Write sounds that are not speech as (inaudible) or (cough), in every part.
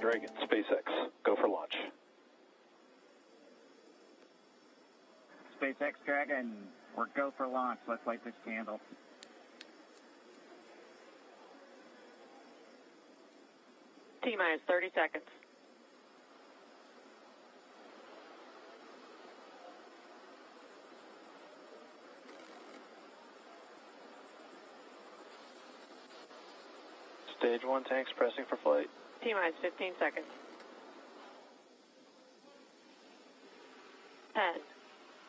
Dragon, SpaceX, go for launch. SpaceX Dragon, we're go for launch. Let's light this candle. T minus 30 seconds. Stage one tanks pressing for flight. T minus 15 seconds. 10,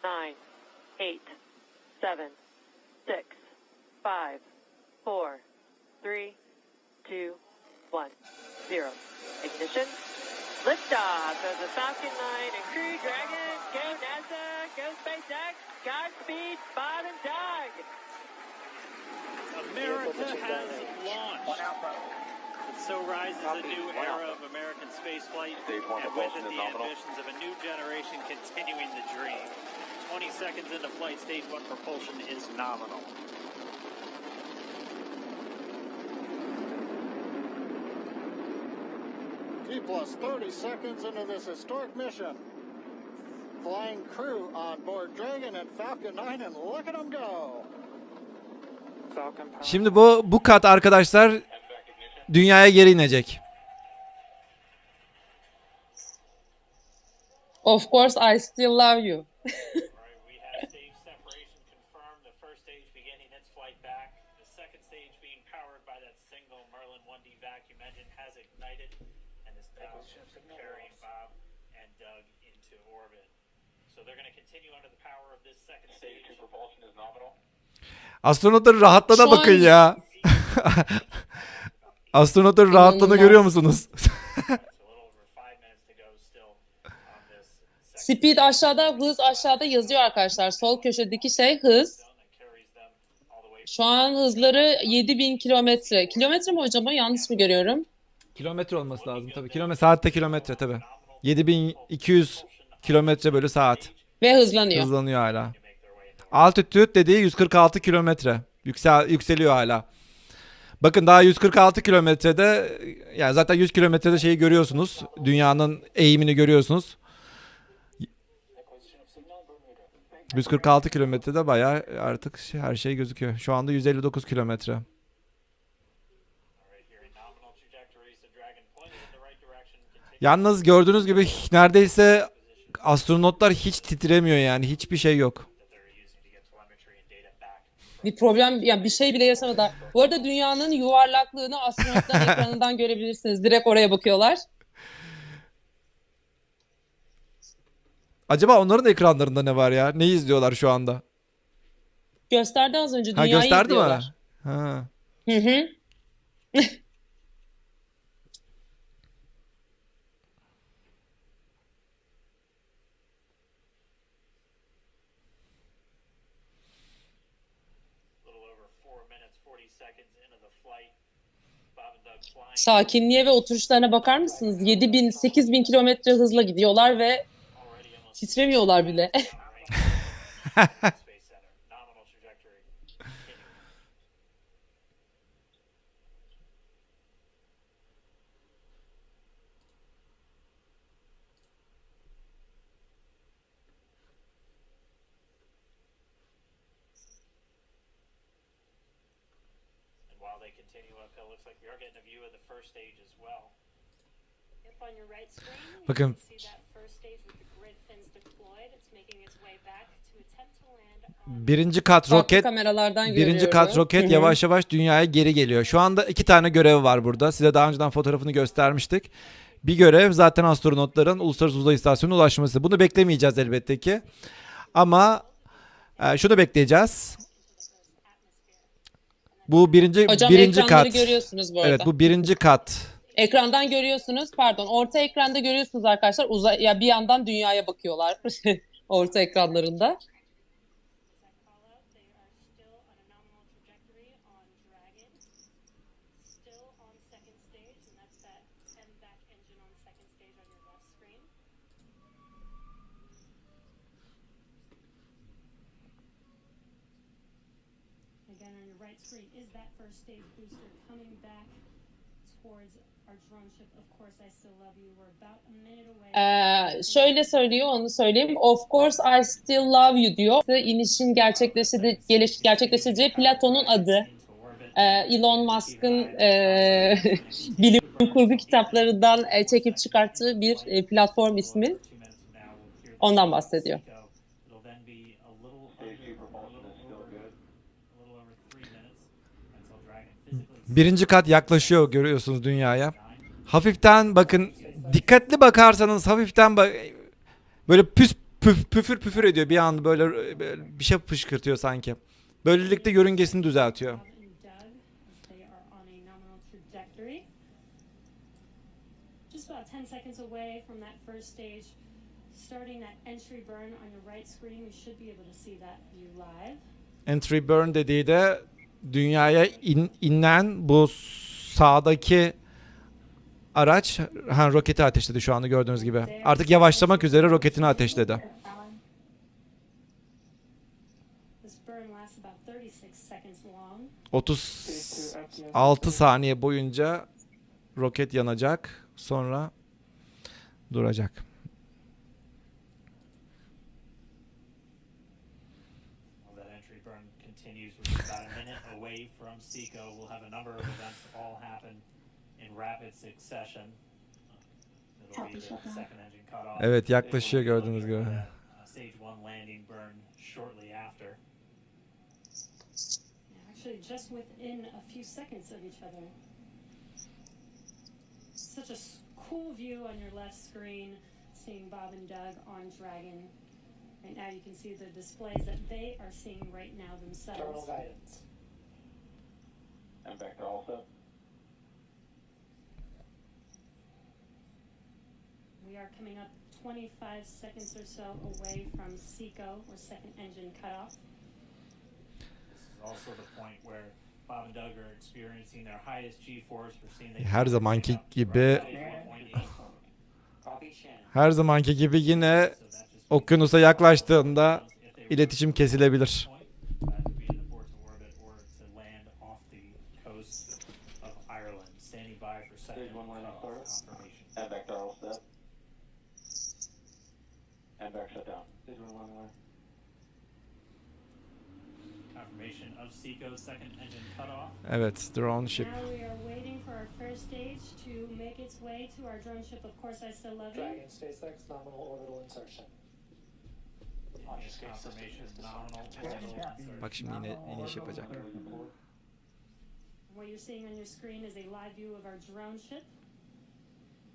9, 8, 7, 6, 5, 4, 3, 2, 1, 0. Ignition. Liftoff of the Falcon 9 and Crew Dragon. Go NASA, go SpaceX, Godspeed, Bottom dog. America has launched. And so rises a new era of American spaceflight, Stage one and with it the ambitions of a new generation continuing the dream. 20 seconds into flight, stage one propulsion is nominal. T plus 30 seconds into this historic mission. Flying crew on board Dragon and Falcon 9 and look at them go. Şimdi bu bu kat arkadaşlar dünyaya geri inecek. Of course I still love you. All right, we have stage separation confirmed. The first stage beginning its flight back. The second stage being powered by that single Merlin 1D vacuum engine has ignited and is now carrying Bob and Doug into orbit. So they're going to continue under the power of this second stage. propulsion is nominal. Astronotların rahatlığına bakın an- ya. (laughs) Astronotların rahatlığını görüyor musunuz? (laughs) Speed aşağıda, hız aşağıda yazıyor arkadaşlar. Sol köşedeki şey hız. Şu an hızları 7000 kilometre. Kilometre mi hocam? Yanlış mı görüyorum? kilometre olması lazım tabii. Kilometre saatte kilometre tabii. 7200 kilometre bölü saat. Ve hızlanıyor. Hızlanıyor hala. Altitude dediği 146 kilometre. Yüksel, yükseliyor hala. Bakın daha 146 kilometrede yani zaten 100 kilometrede şeyi görüyorsunuz. Dünyanın eğimini görüyorsunuz. 146 kilometrede bayağı artık şey- her şey gözüküyor. Şu anda 159 kilometre. Yalnız gördüğünüz gibi neredeyse astronotlar hiç titremiyor yani. Hiçbir şey yok. that they're using to get telemetry and data back. Bir problem, yani bir şey bile yaşamadılar. Bu arada dünyanın yuvarlaklığını astronotların (laughs) ekranından görebilirsiniz. Direkt oraya bakıyorlar. Acaba onların ekranlarında ne var ya? Ne izliyorlar şu anda? Gösterdi az önce Ha dünyayı gösterdi mi? izliyorlar. Ha. Hı hı. (laughs) A little over four minutes, 40 seconds into the flight. Bob and Doug flying. Sakinliğe ve oturuşlarına bakar mısınız? 7000, 8000 kilometre hızla gidiyorlar ve titremiyorlar bile. (laughs) they continue uphill, looks like we are getting a view of the first stage as well. Yep, on your right screen, you Bakın. can see that first stage with the grid fins deployed. It's making its way back to attempt to land on Birinci kat Farklı roket Birinci kat roket yavaş yavaş dünyaya geri geliyor. Şu anda iki tane görev var burada. Size daha önceden fotoğrafını göstermiştik. Bir görev zaten astronotların Uluslararası Uzay İstasyonu'na ulaşması. Bunu beklemeyeceğiz elbette ki. Ama e, şunu bekleyeceğiz. Bu birinci Hocam birinci ekranları kat. görüyorsunuz bu arada. Evet bu birinci kat. Ekrandan görüyorsunuz. Pardon, orta ekranda görüyorsunuz arkadaşlar. Uzay ya bir yandan dünyaya bakıyorlar (laughs) orta ekranlarında. call out. They are still on a nominal trajectory on Dragon. Still on second stage, and that's that 10 back engine on second stage on your left screen. Again, on your right screen is that first stage booster coming back to towards our drone ship. Of course, I still love you. We're about a minute away. Ee, şöyle söylüyor onu söyleyeyim. Of course I still love you diyor. İnişin gerçekleştirdiği, geliş- gerçekleştireceği Platon'un adı. Ee, Elon Musk'ın e, (laughs) bilim kurgu kitaplarından e, çekip çıkarttığı bir e, platform ismi. Ondan bahsediyor. Birinci kat yaklaşıyor görüyorsunuz dünyaya. Hafiften bakın dikkatli bakarsanız hafiften bak böyle püs püf, püfür püfür ediyor bir anda böyle, böyle bir şey fışkırtıyor sanki. Böylelikle yörüngesini düzeltiyor. Bob and Doug, as they are on a nominal trajectory. Just about 10 seconds away from that first stage. Starting that entry burn on your right screen, you should be able to see that view live. Entry burn dediği de dünyaya in, inen bu sağdaki araç ha, roketi ateşledi şu anda gördüğünüz gibi. Artık yavaşlamak üzere roketini ateşledi. This burn lasts about 36 seconds long. 36 saniye boyunca roket yanacak. Sonra duracak. Away Seco. We'll have a number of events all happen in rapid succession. It'll be the second engine cut. Evet, yaklaşıyor gördüğünüz gibi. Stage one landing burn shortly after. Actually, just within a few seconds of each other. Such a s- cool view on your left screen, seeing Bob and Doug on Dragon. Right now, you can see the displays that they are seeing right now themselves. guidance. And vector also. We are coming up 25 seconds or so away from Seco, or second engine cutoff. This is also the point where Bob and Doug are experiencing their highest G-force. We're seeing they Her zamanki gibi her zamanki gibi yine okyanusa yaklaştığında iletişim kesilebilir. Of Seco second engine cutoff. Evet, drone ship. Now we are waiting for our first stage to make its way to our drone ship. Of course, I still love you. Dragon SpaceX nominal orbital insertion. Confirmation nominal orbital insert. Bak şimdi yine iniş yapacak. What you're seeing on your screen is a live view of our drone ship,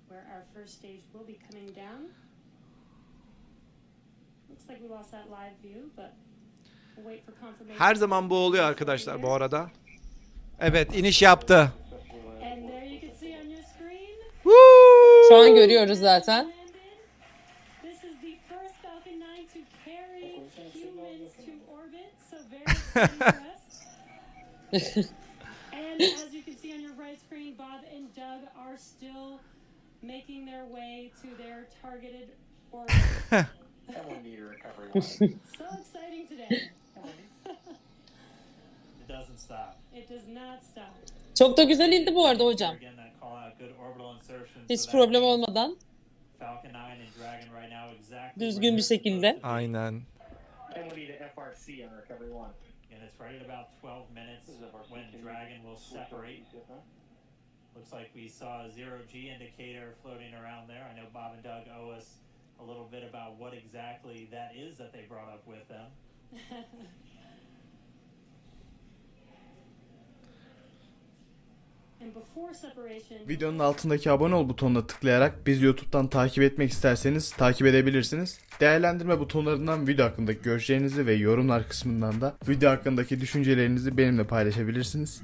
where our first stage will be coming down. Looks like we lost that live view, but Her zaman bu oluyor arkadaşlar bu arada. Evet, iniş yaptı. Şu an görüyoruz zaten. landed. This is the first Falcon 9 to carry humans to orbit, so very exciting for us. and as you can see on your right screen, Bob and Doug are still making their way to their targeted orbit. So exciting today. Çok da güzel indi bu arada hocam. Hiç problem olmadan. Falcon 9 and Dragon right now exactly Düzgün bir şekilde. Aynen. And we need a FRC on recovery one. And it's right at about 12 minutes when Dragon will separate. Looks like we saw a zero G indicator floating around there. I know Bob and Doug owe us a little bit about what exactly that is that they brought up with them. (laughs) Videonun altındaki abone ol butonuna tıklayarak bizi YouTube'dan takip etmek isterseniz takip edebilirsiniz. Değerlendirme butonlarından video hakkındaki görüşlerinizi ve yorumlar kısmından da video hakkındaki düşüncelerinizi benimle paylaşabilirsiniz.